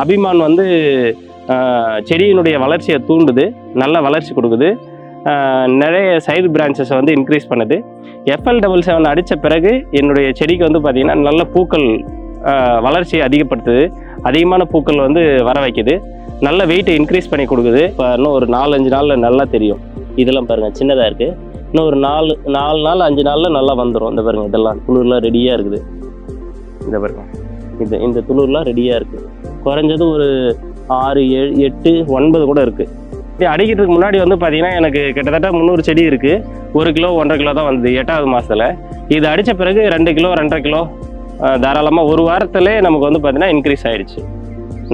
அபிமான் வந்து செடியினுடைய வளர்ச்சியை தூண்டுது நல்ல வளர்ச்சி கொடுக்குது. நிறைய சைடு பிரான்ச்சஸை வந்து இன்க்ரீஸ் பண்ணுது. எஃப்எல் டபுள் செவன் அடித்த பிறகு என்னுடைய செடிக்கு வந்து பார்த்திங்கன்னா நல்ல பூக்கள் வளர்ச்சியை அதிகப்படுத்துது. அதிகமான பூக்கள் வந்து வர வைக்குது. நல்ல வெயிட்டை இன்க்ரீஸ் பண்ணி கொடுக்குது. இப்போ இன்னும் ஒரு நாலஞ்சு நாளில் நல்லா தெரியும். இதெல்லாம் பாருங்கள் சின்னதாக இருக்குது இன்னும் ஒரு நாலு நாலு நாள் அஞ்சு நாளில் நல்லா வந்துடும் இந்த பாருங்கள் இதெல்லாம் துளிர்லாம் ரெடியாக இருக்குது. இந்த பாருங்கள் இந்த இந்த துளிர்லாம் ரெடியாக இருக்குது குறைஞ்சது ஒரு ஆறு ஏழு எட்டு ஒன்பது கூட இருக்குது அடிக்கிறதுக்கு முன்னாடி வந்து பார்த்தீங்கன்னா எனக்கு கிட்டத்தட்ட முந்நூறு செடி இருக்குது ஒரு கிலோ ஒன்றரை கிலோ தான் வந்தது எட்டாவது மாதத்தில் இது அடித்த பிறகு ரெண்டு கிலோ ரெண்டரை கிலோ தாராளமாக ஒரு வாரத்திலே நமக்கு வந்து பார்த்தீங்கன்னா இன்க்ரீஸ் ஆயிடுச்சு.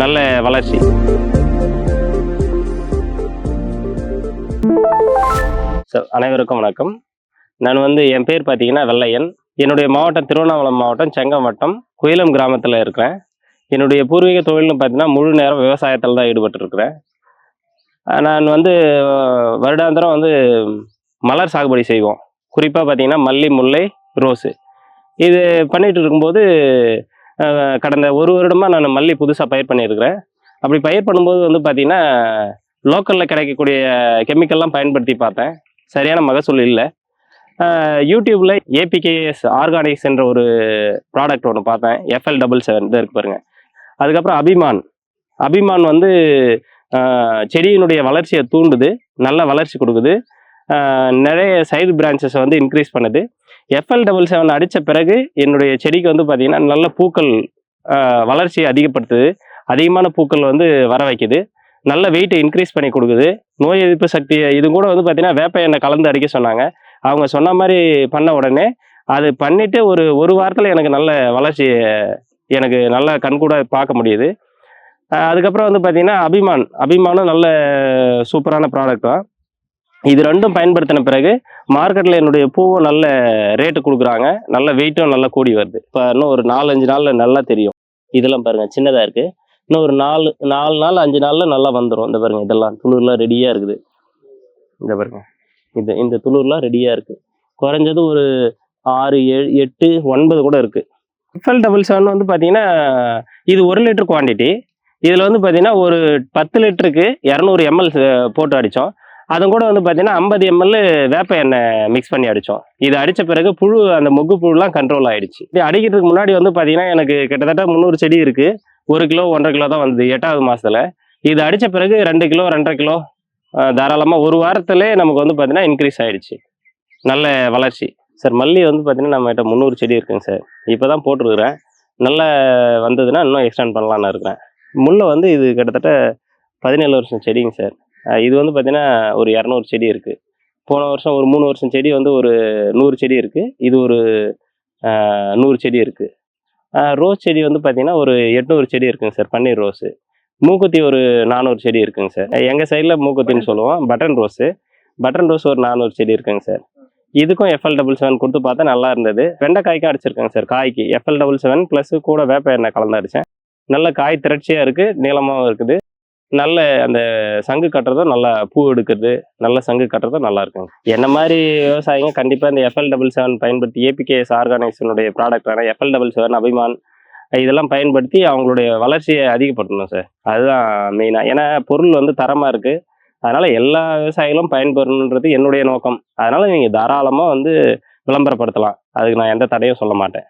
நல்ல வளர்ச்சி. சார் அனைவருக்கும் வணக்கம். நான் வந்து என் பேர் பார்த்தீங்கன்னா வெள்ளையன். என்னுடைய மாவட்டம் திருவண்ணாமலை மாவட்டம் செங்கம் வட்டம் குயிலம் கிராமத்தில் இருக்கிறேன். என்னுடைய பூர்வீக தொழில்னு பார்த்தீங்கன்னா முழு நேரம் விவசாயத்தில் தான் ஈடுபட்டிருக்கிறேன். நான் வந்து வருடாந்திரம் வந்து மலர் சாகுபடி செய்வோம். குறிப்பாக பார்த்தீங்கன்னா மல்லி முல்லை ரோஸு. இது பண்ணிகிட்டு இருக்கும்போது கடந்த ஒரு வருடமாக நான் மல்லி புதுசாக பயிர் பண்ணியிருக்கிறேன். அப்படி பயிர் பண்ணும்போது வந்து பார்த்திங்கன்னா லோக்கலில் கிடைக்கக்கூடிய கெமிக்கல்லாம் பயன்படுத்தி பார்த்தேன். சரியான மகசூல் இல்லை. யூடியூப்பில் ஏபிகேஎஸ் ஆர்கானிக்ஸ் என்ற ஒரு ப்ராடக்ட் ஒன்று பார்த்தேன். எஃப்எல் டபுள் செவன் இது இருக்கு பாருங்கள் அதுக்கப்புறம் அபிமான். அபிமான் வந்து செடியினுடைய வளர்ச்சியை தூண்டுது நல்ல வளர்ச்சி கொடுக்குது. நிறைய சைடு பிரான்ச்சஸை வந்து இன்க்ரீஸ் பண்ணுது. எஃப்எல் டபுள் செவன் அடித்த பிறகு என்னுடைய செடிக்கு வந்து பார்த்திங்கன்னா நல்ல பூக்கள் வளர்ச்சியை அதிகப்படுத்துது. அதிகமான பூக்கள் வந்து வர வைக்குது. நல்ல வெயிட்டை இன்க்ரீஸ் பண்ணி கொடுக்குது. நோய் எதிர்ப்பு சக்தியை இது கூட வந்து பார்த்திங்கன்னா வேப்ப எண்ணெய் கலந்து அடிக்க சொன்னாங்க. அவங்க சொன்ன மாதிரி பண்ண உடனே அது பண்ணிவிட்டு ஒரு ஒரு வாரத்தில் எனக்கு நல்ல வளர்ச்சி எனக்கு நல்ல கண்கூட பார்க்க முடியுது. அதுக்கப்புறம் வந்து பார்த்தீங்கன்னா அபிமான் அபிமானும் நல்ல சூப்பரான ப்ராடக்ட் தான். இது ரெண்டும் பயன்படுத்தின பிறகு மார்க்கெட்டில் என்னுடைய பூவும் நல்ல ரேட்டு கொடுக்குறாங்க. நல்ல வெயிட்டும் நல்லா கூடி வருது. இப்போ இன்னும் ஒரு நாலஞ்சு நாளில் நல்லா தெரியும். இதெல்லாம் பாருங்கள் சின்னதாக இருக்குது இன்னும் ஒரு நாலு நாலு நாள் அஞ்சு நாளில் நல்லா வந்துடும் இந்த பாருங்கள் இதெல்லாம் துளிர்லாம் ரெடியாக இருக்குது. இந்த பாருங்கள் இது இந்த துளிர்லாம் ரெடியாக இருக்குது குறைஞ்சது ஒரு ஆறு ஏழு எட்டு ஒன்பது கூட இருக்குது எஃப்எல் டபுள் செவன் வந்து பார்த்தீங்கன்னா இது ஒரு லிட்டர் குவான்டிட்டி இதில் வந்து பார்த்தீங்கன்னா ஒரு பத்து லிட்டருக்கு இரநூறு எம்எல் போட்டு அடித்தோம் அதுவும் கூட வந்து பார்த்தீங்கன்னா ஐம்பது எம்எல் வேப்ப எண்ணெய் மிக்ஸ் பண்ணி அடித்தோம் இது அடித்த பிறகு புழு அந்த மொக்கு புழுலாம் கண்ட்ரோல் ஆயிடுச்சு. இது அடிக்கிறதுக்கு முன்னாடி வந்து பார்த்தீங்கன்னா எனக்கு கிட்டத்தட்ட முந்நூறு செடி இருக்குது ஒரு கிலோ ஒன்றரை கிலோ தான் வந்தது எட்டாவது மாதத்தில் இது அடித்த பிறகு ரெண்டு கிலோ ரெண்டரை கிலோ தாராளமாக ஒரு வாரத்திலே நமக்கு வந்து பார்த்தீங்கன்னா இன்க்ரீஸ் ஆயிடுச்சு. நல்ல வளர்ச்சி. சார் மல்லி வந்து பார்த்தீங்கன்னா நம்மகிட்ட முந்நூறு செடி இருக்குங்க சார். இப்போ தான் போட்டிருக்கிறேன். நல்லா வந்ததுன்னா இன்னும் எக்ஸ்டெண்ட் பண்ணலான்னு இருக்கிறேன். முல்லை வந்து இது கிட்டத்தட்ட பதினேழு வருஷம் செடிங்க சார். இது வந்து பார்த்தீங்கன்னா ஒரு இரநூறு செடி இருக்குது போன வருஷம் ஒரு மூணு வருஷம் செடி வந்து ஒரு நூறு செடி இருக்குது இது ஒரு நூறு செடி இருக்குது ரோஸ் செடி வந்து பார்த்தீங்கன்னா ஒரு எட்நூறு செடி இருக்குங்க சார் பன்னீர் ரோஸு. மூக்குத்தி ஒரு நானூறு செடி இருக்குங்க சார். எங்கள் சைடில் மூக்குத்தின்னு சொல்லுவோம். Button rose. பட்டன் ரோஸ் ஒரு நானூறு செடி இருக்குங்க சார். இதுக்கும் எஃப்எல் டபுள் செவன் கொடுத்து பார்த்தா நல்லா இருந்தது. வெண்டைக்காய்க்கும் அடிச்சிருக்கேங்க சார் காய்க்கு. எஃப்எல் டபுள் செவன் ப்ளஸ் கூட வேப்ப எண்ணெய் கலந்து அடித்தேன் நல்ல காய் திரட்சியாக இருக்குது நீளமாகவும் இருக்குது. நல்ல அந்த சங்கு கட்டுறதும் நல்லா பூ எடுக்கிறது நல்ல சங்கு கட்டுறதும் நல்லா இருக்குங்க. என்ன மாதிரி விவசாயிங்க கண்டிப்பாக இந்த எஃப்எல் டபுள் செவன் பயன்படுத்தி ஏபிகேஎஸ் ஆர்கானைசனுடைய ப்ராடக்டான எஃப்எல் டபுள் செவன் அபிமான் இதெல்லாம் பயன்படுத்தி அவங்களுடைய வளர்ச்சியை அதிகப்படுத்தணும் சார் அதுதான் மெயினாக ஏன்னா பொருள் வந்து தரமாக இருக்குது அதனால் எல்லா விவசாயிகளும் பயன்பெறணுன்றது என்னுடைய நோக்கம். அதனால் நீங்கள் தாராளமாக வந்து விளம்பரப்படுத்தலாம். அதுக்கு நான் எந்த தடையும் சொல்ல மாட்டேன்.